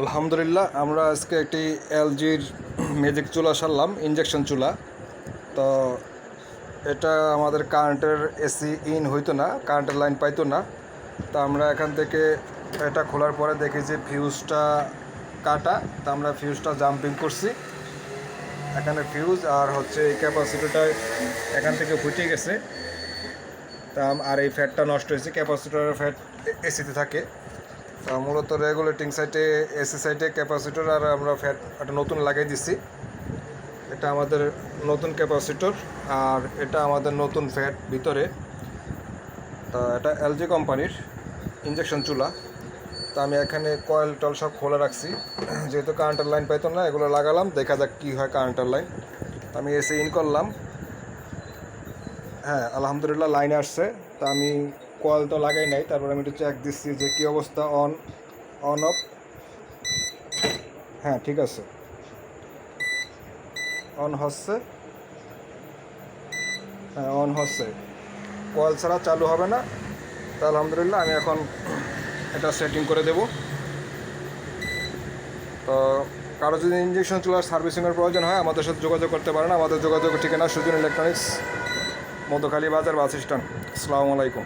আলহামদুলিল্লাহ, আমরা আজকে একটি এলজির ম্যাজিক চুলা সারলাম ইঞ্জেকশন চুলা। তো এটা আমাদের কারেন্টের এসি ইন হইতো না কারেন্টের লাইন পাইতো না। তো আমরা এখান থেকে এটা খোলার পরে দেখি যে ফিউজটা কাটা, তো আমরা ফিউজটা জাম্পিং করছি। এখানে ফিউজ আর হচ্ছে এই ক্যাপাসিটিটা এখান থেকে ফুটে গেছে। তা আর এই ফ্যাটটা নষ্ট হয়েছে ক্যাপাসিটরের ফ্যাট এসিতে থাকে। মূলত রেগুলেটিং সাইটে এসি সাইটে ক্যাপাসিটর আর আমরা ফ্যাট একটা নতুন লাগাই দিছি। এটা আমাদের নতুন ক্যাপাসিটর আর এটা আমাদের নতুন ফ্যাট ভিতরে। তা এটা এলজি কোম্পানির ইঞ্জেকশন চুলা। তা আমি এখানে কয়েল টল সব খোলা রাখছি। যেহেতু কারেন্টের লাইন পাইতো না, এগুলো লাগালাম, দেখা যাক কী হয় কারেন্টের লাইন আমি এসে ইন করলাম। হ্যাঁ আলহামদুলিল্লাহ লাইন আসছে। তা আমি কয়েল তো লাগাই নাই, তারপর আমি একটু চেক দিচ্ছি যে কী অবস্থা অন অন অফ হ্যাঁ ঠিক আছে। অন হচ্ছে। হ্যাঁ অন হচ্ছে। কল ছাড়া চালু হবে না। তা আলহামদুলিল্লাহ, আমি এখন এটা সেটিং করে দেব। তো কারও যদি ইঞ্জেকশন চুলার সার্ভিসিংয়ের প্রয়োজন হয়, আমাদের সাথে যোগাযোগ করতে পারেন। আমাদের যোগাযোগ ঠিকানা সুজন ইলেকট্রনিক্স মধুখালী বাজার বাস স্ট্যান্ড। আসসালামু আলাইকুম।